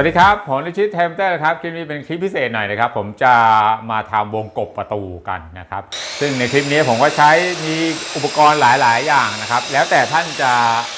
วัสดีครับ ผมนิชิตเทมเตอร์ครับ คลิปนี้เป็นคลิปพิเศษหน่อยนะครับ ผมจะมาทำวงกบประตูกันนะครับ ซึ่งในคลิปนี้ผมก็ใช้มีอุปกรณ์หลาย ๆ อย่างนะครับ แล้วแต่ท่านจะ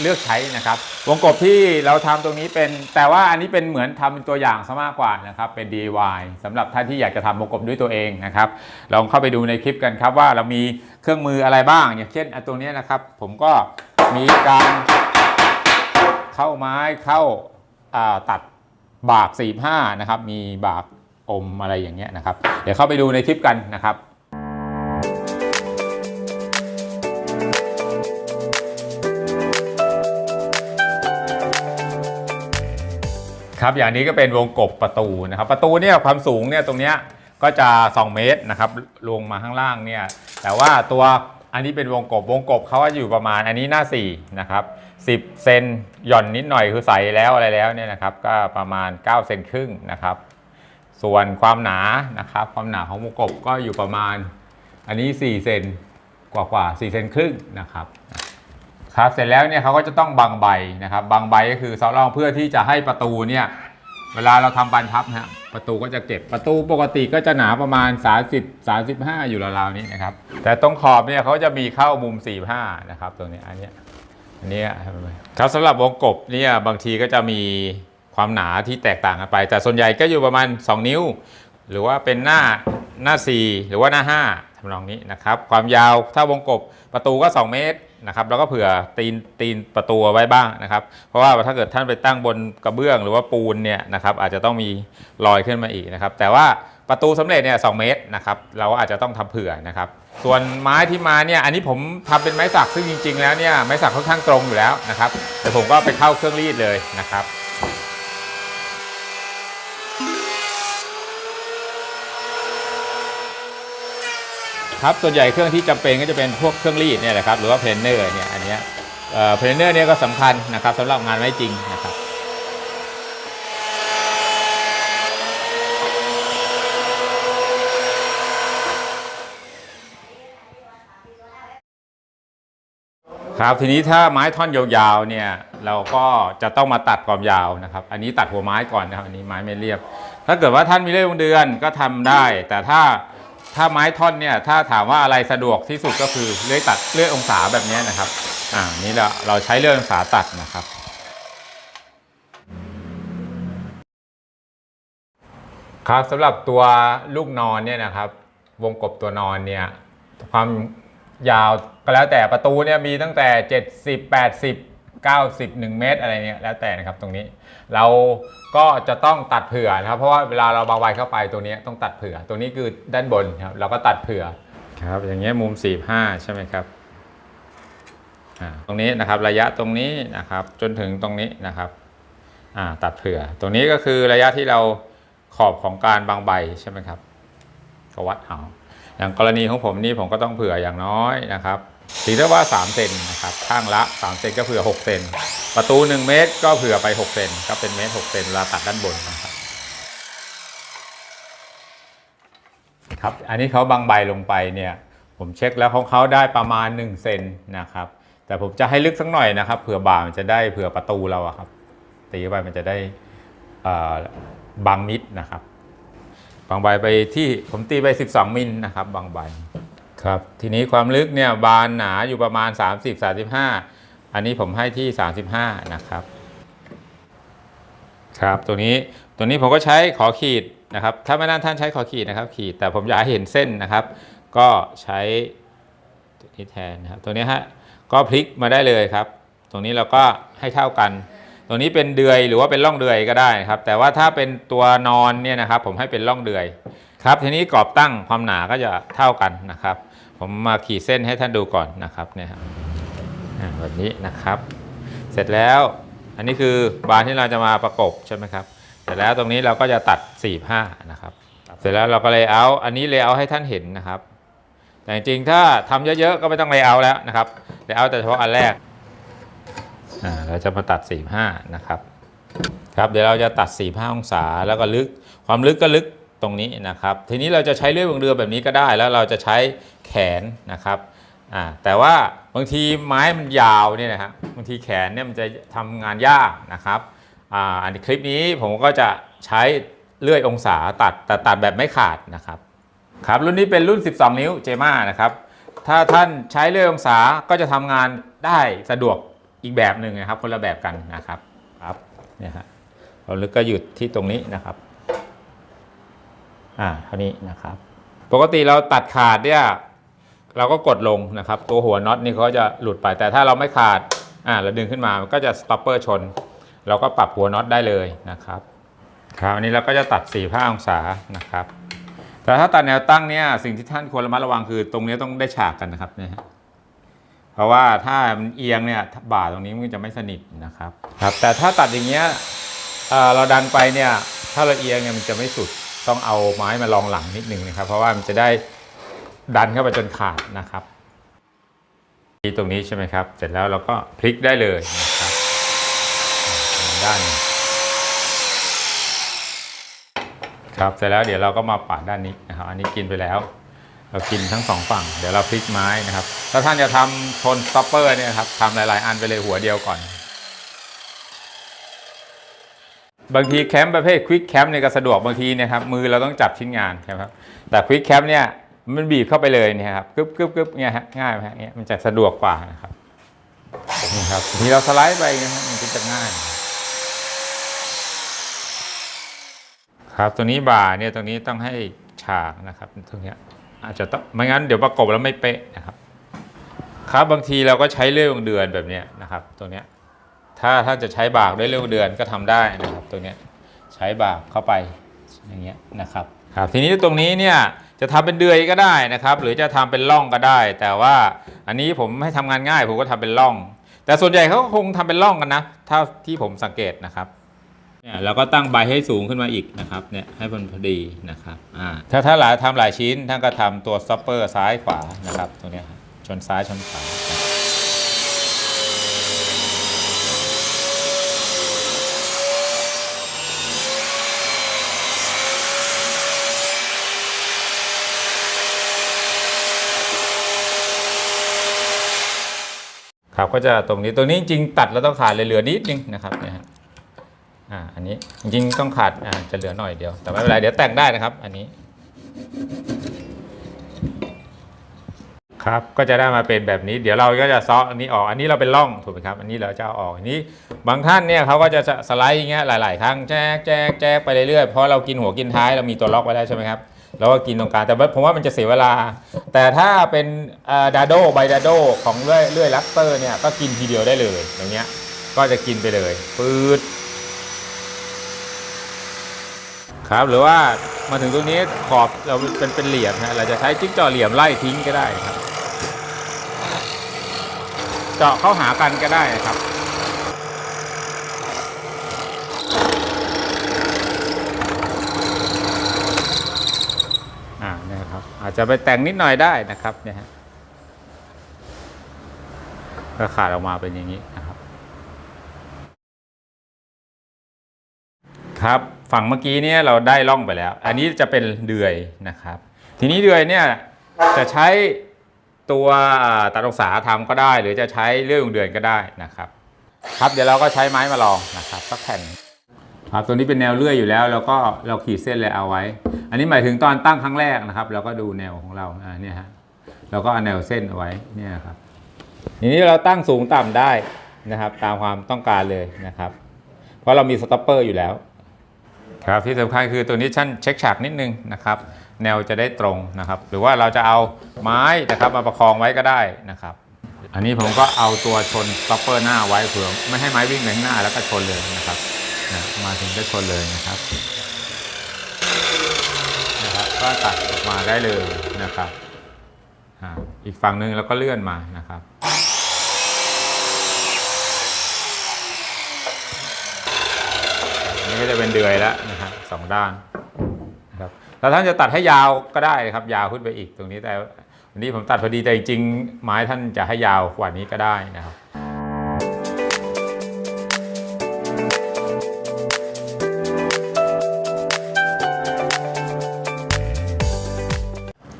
เลือกใช้นะครับ วงกบที่เราทำตรงนี้เป็น แต่ว่าอันนี้เป็นเหมือนทำเป็นตัวอย่างซะมากกว่านะครับ เป็น DIY สำหรับท่านที่อยากจะทำวงกบด้วยตัวเองนะครับ ลองเข้าไปดูในคลิปกันครับว่าเรามีเครื่องมืออะไรบ้าง อย่างเช่นอันตัวนี้นะครับ ผมก็มีการเข้าไม้เข้าตัด บาก 45 นะครับ มีบากอมอะไรอย่างเงี้ยนะครับ เดี๋ยวเข้าไปดูในคลิปกันนะครับครับอย่างนี้ก็เป็นวงกบประตูนะครับ ประตูเนี่ยความสูงเนี่ยตรงเนี้ยก็จะ 2 เมตรนะครับลงมาข้างล่างเนี่ยแต่ว่าตัวอันนี้เป็นวงกบวงกบเขาว่าอยู่ประมาณอันนี้หน้า4นะครับ 10 เซนหย่อนนิดหน่อยคือใส่แล้วอะไรแล้วเนี่ยนะครับ ก็ประมาณ 9 เซนครึ่งนะครับ ส่วนความหนานะครับ ความหนาของวงกบก็อยู่ประมาณ อันนี้ 4 เซนกว่ากว่า4เซนครึ่งนะครับครับเสร็จแล้วเนี่ยเขาก็จะต้องบังใบนะครับบังใบก็คือซอลองเพื่อที่จะให้ประตูเนี่ยเวลาเราทำบานพับนะฮะประตูก็จะเก็บประตูปกติก็จะหนาประมาณ 30 35 อยู่ราวๆนี้นะครับ แต่ตรงขอบเนี่ยเขาจะมีเข้ามุม 45 นะครับตรงนี้อันเนี้ย เนี้ยครับสำหรับวงกบเนี่ยบางทีก็จะมีความหนาที่แตกต่างกันไป แต่ส่วนใหญ่ก็อยู่ประมาณ 2 นิ้ว หรือว่าเป็นหน้าหน้า 4 หรือว่าหน้า 5ทำนองนี้นะครับ ความยาวถ้าวงกบประตูก็ 2 เมตรนะครับแล้วก็เผื่อตีนตีนประตูไว้บ้างนะครับ เพราะว่าถ้าเกิดท่านไปตั้งบนกระเบื้องหรือว่าปูนเนี่ยนะครับอาจจะต้องมีรอยขึ้นมาอีกนะครับ แต่ว่า ประตูสำเร็จเนี่ยสเมตรนะครับเราก็อาจจะต้องทำเผื่อนะครับ ส่วนไม้ที่มาเนี่ยอันนี้ผมทำเป็นไม้สักซึ่งจริง ๆ แล้วเนี่ยไม้สักค่อนข้างตรงอยู่แล้วนะครับแต่ผมก็ไปเข้าเครื่องรีดเลยนะครับครับส่วนใหญ่เครื่องที่จำเป็นก็จะเป็นพวกเครื่องรีดเนี่ยแหละครับหรือว่าเพลนเนอร์เนี่ยอันเนี้ยเพลนเนอร์เนี่ยก็สำคัญนะครับสำหรับงานไม้จริงนะครับ ครับทีนี้ถ้าไม้ท่อนยาวๆเนี่ยเราก็จะต้องมาตัดความยาวนะครับ อันนี้ตัดหัวไม้ก่อนนะครับอันนี้ไม้ไม่เรียบ ถ้าเกิดว่าท่านมีเลื่อยวงเดือนก็ทำได้ แต่ถ้าถ้าไม้ท่อนเนี่ยถ้าถามว่าอะไรสะดวกที่สุดก็คือเลื่อยตัดเลื่อยองศาแบบนี้นะครับอ่านี้เราเราใช้เลื่อยองศาตัดนะครับครับสำหรับตัวลูกนอนเนี่ยนะครับ วงกบตัวนอนเนี่ยความยาว ก็แล้วแต่ประตูเนี่ยมีตั้งแต่ 70 80 90 1 เมตรอะไรเนี่ยแล้วแต่นะครับตรงนี้ เราก็จะต้องตัดเผื่อนะครับ เพราะว่าเวลาเราบางไวเข้าไปตัวนี้ต้องตัดเผื่อ ตัวนี้คือด้านบนครับเราก็ตัดเผื่อครับ อย่างเงี้ยมุม 45 ใช่ไหมครับตรงนี้นะครับระยะตรงนี้นะครับจนถึงตรงนี้นะครับตัดเผื่อ ตรงนี้ก็คือระยะที่เราขอบของการบางใบใช่ไหมครับก็วัดเอาอย่างกรณีของผมนี่ผมก็ต้องเผื่ออย่างน้อยนะครับ ถือได้ว่า 3 เซนนะครับ ข้างละ 3 เซนก็เผื่อ 6 เซน ประตู 1 เมตรก็เผื่อไป 6 เซน ก็เป็นเมตร 6 เซนเวลาตัดด้านบนนะครับ ครับ อันนี้เขาบางใบลงไปเนี่ย ผมเช็คแล้วของเขาได้ประมาณ 1 เซนนะครับ แต่ผมจะให้ลึกสักหน่อยนะครับ เผื่อบ่ามันจะได้ เผื่อประตูเราครับ ตีไปมันจะได้เอ่อบางมิดนะครับ บางใบไปที่ผมตีไป 12 มิลนะครับ บางใบ ครับทีนี้ความลึกเนี่ยบานหนาอยู่ประมาณ 30 35 อันนี้ผมให้ที่ 35 นะครับ ครับตัวนี้ตัวนี้ผมก็ใช้ขอขีดนะครับถ้าไม่นั่นท่านใช้ขอขีดนะครับ ขีดแต่ผมอยากให้เห็นเส้นนะครับ ก็ใช้ตัวนี้แทนนะครับตัวนี้ฮะก็พลิกมาได้เลยครับ ตรงนี้เราก็ให้เท่ากัน ตรงนี้เป็นเดือยหรือว่าเป็นร่องเดือยก็ได้ครับ แต่ว่าถ้าเป็นตัวนอนเนี่ยนะครับ ผมให้เป็นร่องเดือยครับทีนี้กรอบตั้งความหนาก็จะเท่ากันนะครับ ผมมาขีดเส้นให้ท่านดูก่อนนะครับเนี่ยครับอ่าแบบนี้นะครับ เสร็จแล้วอันนี้คือบานที่เราจะมาประกบใช่ไหมครับเสร็จแล้วตรงนี้เราก็จะตัด4 5นะครับ เสร็จแล้วเราก็เลยเอาอันนี้เลยเอาให้ท่านเห็นนะครับ แต่จริงๆถ้าทำเยอะๆก็ไม่ต้องเลยเอาแล้วนะครับเลยเอาแต่เฉพาะอันแรกอ่าเราจะมาตัด 45นะครับครับเดี๋ยวเราจะตัด 45 องศาแล้วก็ลึกความลึกก็ลึก ตรงนี้นะครับ ทีนี้เราจะใช้เลื่อยวงเดือแบบนี้ก็ได้ แล้วเราจะใช้แขนนะครับแต่ว่าบางทีไม้มันยาวเนี่ยนะฮะบบางทีแขนเนี่ยมันจะทำงานยากนะครับอ,อันนี้คลิปนี้ผมก็จะใช้เลื่อยองศาตัดแต่ตัดแบบไม่ขาดนะครับครับรุ่นนี้เป็นรุ่น 12 นิ้วเจม่านะครับถ้าท่านใช้เลื่อยองศาก็จะทำงานได้สะดวกอีกแบบหนึ่งนะครับ คนละแบบกันนะครับครับเนี่ยฮะเราลึกก็หยุดที่ตรงนี้นะครับ อ่าเท่านี้นะครับ ปกติเราตัดขาดเนี่ยเราก็กดลงนะครับ ตัวหัวน็อตนี่เขาจะหลุดไป แต่ถ้าเราไม่ขาดอ่าเราดึงขึ้นมามันก็จะสต็อปเปอร์ชน เราก็ปรับหัวน็อตได้เลยนะครับครับอันนี้เราก็จะตัด 4 5องศานะครับ แต่ถ้าตัดแนวตั้งเนี่ยสิ่งที่ท่านควรระมัดระวังคือตรงนี้ต้องได้ฉากกันนะครับเนี่ยฮะเพราะว่าถ้ามันเอียงเนี่ยบ่าตรงนี้มันจะไม่สนิทนะครับครับ แต่ถ้าตัดอย่างเงี้ยเเราดันไปเนี่ยถ้าเราเอียงเนี่ยมันจะไม่สุด ต้องเอาไม้มารองหลังนิดนึงนะครับ เพราะว่ามันจะได้ดันเข้าไปจนขาดนะครับที่ตรงนี้ใช่ไหมครับ เสร็จแล้วเราก็พลิกได้เลยนะครับด้านนี้ครับเสร็จแล้วเดี๋ยวเราก็มาปาดด้านนี้นะครับ อันนี้กินไปแล้ว เรากินทั้งสองฝั่ง เดี๋ยวเราพลิกไม้นะครับถ้าท่านจะทำชนสต็อปเปอร์เนี่ยครับทำหลาย ๆ อันไปเลยหัวเดียวก่อน บางทีแคมป์ประเภทควิกแคมป์เนี่ยก็สะดวกบางทีนะครับมือเราต้องจับชิ้นงานครับแต่ควิกแคมป์เนี่ยมันบีบเข้าไปเลยเนี่ยครับกึบกึบกึบเนี่ยฮะง่ายไหมฮะเนี่ยมันจะสะดวกกว่านะครับนี่ครับบางทีเราสไลด์ไปนะครับมันก็จะง่าย ครับตัวนี้บ่าเนี่ยตรงนี้ต้องให้ฉากนะครับตรงเนี้ยอาจจะต้องไม่งั้นเดี๋ยวประกบแล้วไม่เป๊ะนะครับ ครับบางทีเราก็ใช้เลื่อยวงเดือนแบบเนี้ยนะครับ ตัวเนี้ย ถ้าถ้าจะใช้บากด้วยเลื่อยวงเดือนก็ทำได้นะครับตัวเนี้ยใช้บากเข้าไปอย่างเงี้ยนะครับครับทีนี้ตรงนี้เนี่ยจะทำเป็นเดือยก็ได้นะครับ หรือจะทำเป็นร่องก็ได้ แต่ว่าอันนี้ผมให้ทำงานง่ายผมก็ทำเป็นร่อง แต่ส่วนใหญ่เขาคงทำเป็นร่องกันนะเท่าที่ผมสังเกตนะครับเนี่ยเราก็ตั้งใบให้สูงขึ้นมาอีกนะครับเนี่ยให้มันพอดีนะครับอ่าถ้าถ้าหลายทำหลายชิ้นท่านก็ทำตัวซัปเปอร์ซ้ายขวานะครับตรงนี้ชนซ้ายชนขวา ครับก็จะตรงนี้ตรงนี้จริงตัดแล้วต้องขาดเลยเหลือนิดนึงนะครับเนี่ยฮะอ่าอันนี้จริงต้องขาดอ่าจะเหลือหน่อยเดียว แต่ไม่เป็นไรเดี๋ยวแต่งได้นะครับ อันนี้ครับก็จะได้มาเป็นแบบนี้ เดี๋ยวเราก็จะซ้ออันนี้ออกอันนี้เราเป็นร่องถูกไหมครับ อันนี้เราจะเอาออกอันนี้ บางท่านเนี่ยเขาก็จะสไลด์อย่างเงี้ยหลาย ๆ ครั้งแจ๊กแจ๊กแจ๊กไปเรื่อยๆเพราะเรากินหัวกินท้ายเรามีตัวล็อกไว้แล้วใช่ไหมครับ เราก็กินตรงกลางแต่ว่าผมว่ามันจะเสียเวลา แต่ถ้าเป็นดาโดไบดาโดของเลื่อยเลื่อยลักเตอร์เนี่ยก็กินทีเดียวได้เลยอย่างเงี้ยก็จะกินไปเลยปืดครับหรือว่ามาถึงตรงนี้ขอบเราเป็นเป็นเหลี่ยมฮะเราจะใช้จิ๊กจอเหลี่ยมไล่ทิ้งก็ได้ครับ เจาะเข้าหากันก็ได้ครับ อ่าเนี่ยครับ อาจจะไปแต่งนิดหน่อยได้นะครับเนี่ยฮะก็ขาดออกมาเป็นอย่างนี้นะครับ ครับฝั่งเมื่อกี้เนี่ยเราได้ล่องไปแล้ว อันนี้จะเป็นเดือยนะครับ ทีนี้เดือยเนี่ยจะใช้ตัวตัดองศาทำก็ได้ หรือจะใช้เลื่อยวงเดือนก็ได้นะครับ ครับเดี๋ยวเราก็ใช้ไม้มาลองนะครับสักแผ่น ครับตัวนี้เป็นแนวเลื่อยอยู่แล้วแล้วก็เราขีดเส้นเลยเอาไว้ อันนี้หมายถึงตอนตั้งครั้งแรกนะครับ เราก็ดูแนวของเราอ่าเนี่ยฮะเราก็เอาแนวเส้นเอาไว้เนี่ยครับทีนี้เราตั้งสูงต่ำได้นะครับ ตามความต้องการเลยนะครับ เพราะเรามีสต็อปเปอร์อยู่แล้วครับที่สำคัญคือตัวนี้ชั้นเช็คฉากนิดนึงนะครับ แนวจะได้ตรงนะครับ หรือว่าเราจะเอาไม้นะครับมาประคองไว้ก็ได้นะครับ อันนี้ผมก็เอาตัวชนสต็อปเปอร์หน้าไว้เผื่อไม่ให้ไม้วิ่งไปข้างหน้าแล้วก็ชนเลยนะครับ นะมาถึงก็ชนเลยนะครับนะครับ ก็ตัดออกมาได้เลยนะครับอีกฝั่งหนึ่งเราก็เลื่อนมานะครับนนี้ก็จะเป็นเดือยแล้วนะครับสองด้านนะครับแล้วท่านจะตัดให้ยาวก็ได้ครับ ยาวขึ้นไปอีกตรงนี้แต่วันนี้ผมตัดพอดีแต่จริงไม้ท่านจะให้ยาวกว่านี้ก็ได้นะครับ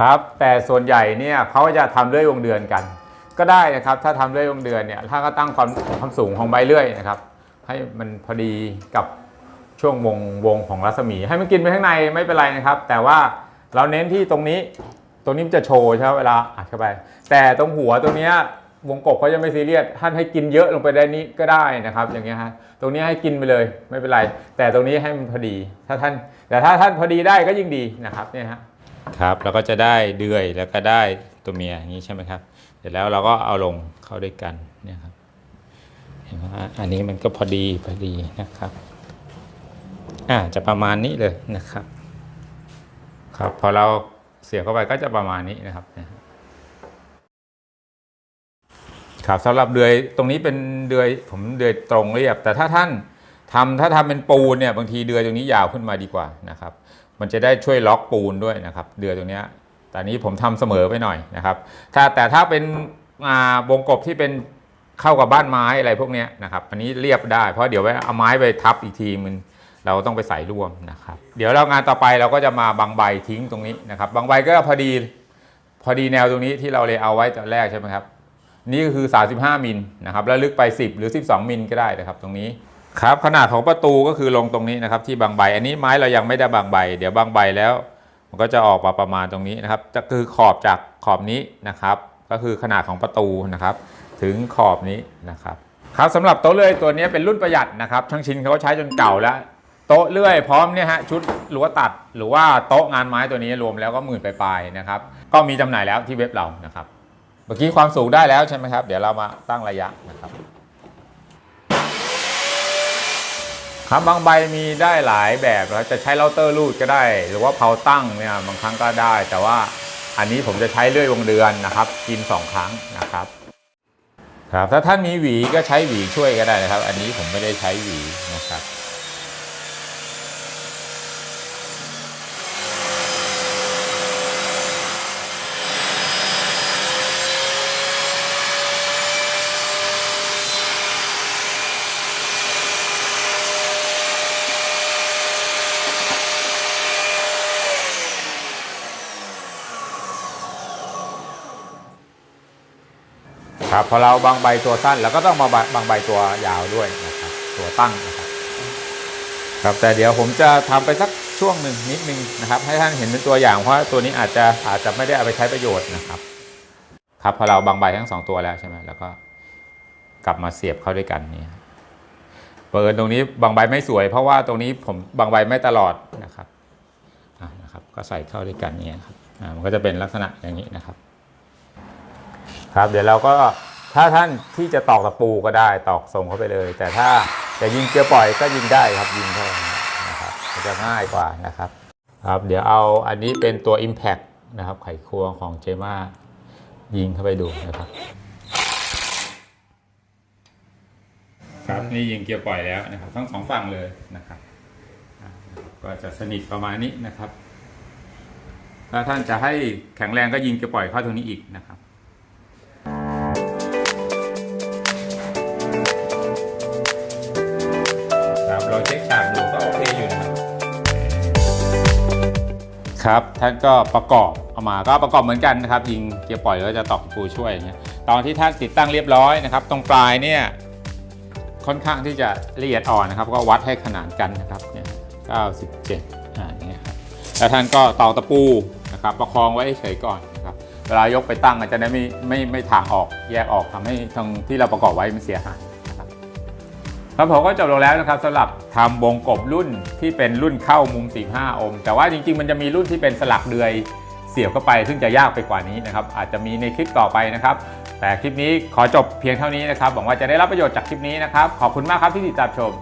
ครับ แต่ส่วนใหญ่เนี่ยเขาจะทำเลื่อยวงเดือนกัน ก็ได้นะครับ ถ้าทำเลื่อยวงเดือนเนี่ยถ้าก็ตั้งความความสูงของใบเลื่อยนะครับ ให้มันพอดีกับช่วงวงวงของรัศมี ให้มันกินไปข้างในไม่เป็นไรนะครับ แต่ว่าเราเน้นที่ตรงนี้ตรงนี้มันจะโชว์ใช่ไหมเวลาอัดเข้าไป แต่ตรงหัวตรงเนี้ยวงกบเขาจะไม่ซีเรียสท่านให้กินเยอะลงไปได้นี้ก็ได้นะครับ อย่างเงี้ยฮะตรงนี้ให้กินไปเลยไม่เป็นไร แต่ตรงนี้ให้มันพอดี ถ้าท่านแต่ถ้าท่านพอดีได้ก็ยิ่งดีนะครับเนี่ยฮะ ครับแล้วก็จะได้เดือยแล้วก็ได้ตัวเมียอย่างนี้ใช่ไหมครับ เสร็จแล้วเราก็เอาลงเข้าด้วยกันเนี่ยครับเห็นไหมอันนี้มันก็พอดีพอดีนะครับอ่าจะประมาณนี้เลยนะครับ ครับพอเราเสียบเข้าไปก็จะประมาณนี้นะครับครับสำหรับเดือยตรงนี้เป็นเดือยผมเดือยตรงเรียบ แต่ถ้าท่านทำถ้าทำเป็นปูนเนี่ยบางทีเดือยตรงนี้ยาวขึ้นมาดีกว่านะครับ มันจะได้ช่วยล็อกปูนด้วยนะครับ เดือตรงนี้แต่นี้ผมทำเสมอไปหน่อยนะครับ ถ้าแต่ถ้าเป็นอ่าวงกบที่เป็นเข้ากับบ้านไม้อะไรพวกนี้นะครับ อันนี้เรียบได้ เพราะเดี๋ยวไว้เอาไม้ไปทับอีกทีมันเราต้องไปใส่ร่วมนะครับ เดี๋ยวเรางานต่อไปเราก็จะมาบางใบทิ้งตรงนี้นะครับบางใบก็พอดีพอดีแนวตรงนี้ที่เราเลยเอาไว้ตอนแรกใช่ไหมครับ นี่ก็คือ 35มิลนะครับแล้วลึกไป 10 หรือ 12มิลก็ได้นะครับ ตรงนี้ ครับขนาดของประตูก็คือลงตรงนี้นะครับที่บางใบ อันนี้ไม้เรายังไม่ได้บางใบ เดี๋ยวบางใบแล้ว มันก็จะออกมาประมาณตรงนี้นะครับจะคือขอบจากขอบนี้นะครับ ก็คือขนาดของประตูนะครับ ถึงขอบนี้นะครับ ครับสำหรับโต๊ะเลื่อยตัวนี้เป็นรุ่นประหยัดนะครับ ช่างชินเขาใช้จนเก่าแล้วโต๊ะเลื่อยพร้อมเนี่ยฮะชุดรั้วตัดหรือว่าโต๊ะงานไม้ตัวนี้รวมแล้วก็หมื่นปลายๆนะครับ ก็มีจำหน่ายแล้วที่เว็บเรานะครับ เมื่อกี้ความสูงได้แล้วใช่ไหมครับ เดี๋ยวเรามาตั้งระยะนะครับ ครับบางใบมีได้หลายแบบเราจะใช้เราเตอร์รูดก็ได้ หรือว่าเพาตั้งเนี่ยบางครั้งก็ได้ แต่ว่าอันนี้ผมจะใช้เลื่อยวงเดือนนะครับ กิน 2 ครั้งนะครับครับถ้าท่านมีหวีก็ใช้หวีช่วยก็ได้นะครับ อันนี้ผมไม่ได้ใช้หวีนะครับ ครับพอเราบางใบตัวสั้นเราก็ต้องมาบางใบตัวยาวด้วยนะครับ ตัวตั้งนะครับครับแต่เดี๋ยวผมจะทำไปสักช่วงหนึ่งนิดนึงนะครับ ให้ท่านเห็นเป็นตัวอย่างเพราะตัวนี้อาจจะอาจจะไม่ได้เอาไปใช้ประโยชน์นะครับครับพอเราบางใบทั้งสองตัวแล้วใช่ไหมแล้วก็กลับมาเสียบเข้าด้วยกันนี่เปิดตรงนี้บางใบไม่สวย เพราะว่าตรงนี้ผมบางใบไม่ตลอดนะครับนะครับ ก็ใส่เข้าด้วยกันเนี่ยครับอ่ามันก็จะเป็นลักษณะอย่างนี้นะครับ ครับเดี๋ยวเราก็ ถ้าท่านที่จะตอกตะปูก็ได้ตอกส่งเข้าไปเลย แต่ถ้าจะยิงเกลียวปล่อยก็ยิงได้ครับยิงเข้าไปนะครับมันจะง่ายกว่านะครับครับเดี๋ยวเอาอันนี้เป็นตัว Impact นะครับ ไขควงของเจม่ายิงเข้าไปดูนะครับครับนี่ยิงเกียร์ปล่อยแล้วนะครับ ทั้งสองฝั่งเลยนะครับก็จะสนิทประมาณนี้นะครับถ้าท่านจะให้แข็งแรงก็ยิงเกียร์ปล่อยเข้าตรงนี้อีกนะครับ ครับท่านก็ประกอบเอามาก็ประกอบเหมือนกันนะครับ ยิงเกียร์ปล่อยแล้วจะตอกตะปูช่วยอย่างเงี้ยตอนที่ท่านติดตั้งเรียบร้อยนะครับ ตรงปลายเนี่ยค่อนข้างที่จะละเอียดอ่อนนะครับ ก็วัดให้ขนานกันนะครับเนี่ย97อ่าอย่างเงี้ยครับแล้วท่านก็ตอกตะปูนะครับ ประคองไว้เฉยก่อนนะครับเวลายกไปตั้งอาจจะได้ไม่ไม่ไม่ถ่างออกแยกออกทำให้ทางที่เราประกอบไว้มันเสียหาย ครับผมก็จบลงแล้วนะครับสำหรับทำวงกบรุ่นที่เป็นรุ่นเข้ามุม 45 องค์ แต่ว่าจริงๆ มันจะมีรุ่นที่เป็นสลักเดือยเสียบเข้าไป ซึ่งจะยากไปกว่านี้นะครับ อาจจะมีในคลิปต่อไปนะครับ แต่คลิปนี้ขอจบเพียงเท่านี้นะครับหวังว่าจะได้รับประโยชน์จากคลิปนี้นะครับ ขอบคุณมากครับที่ติดตามชม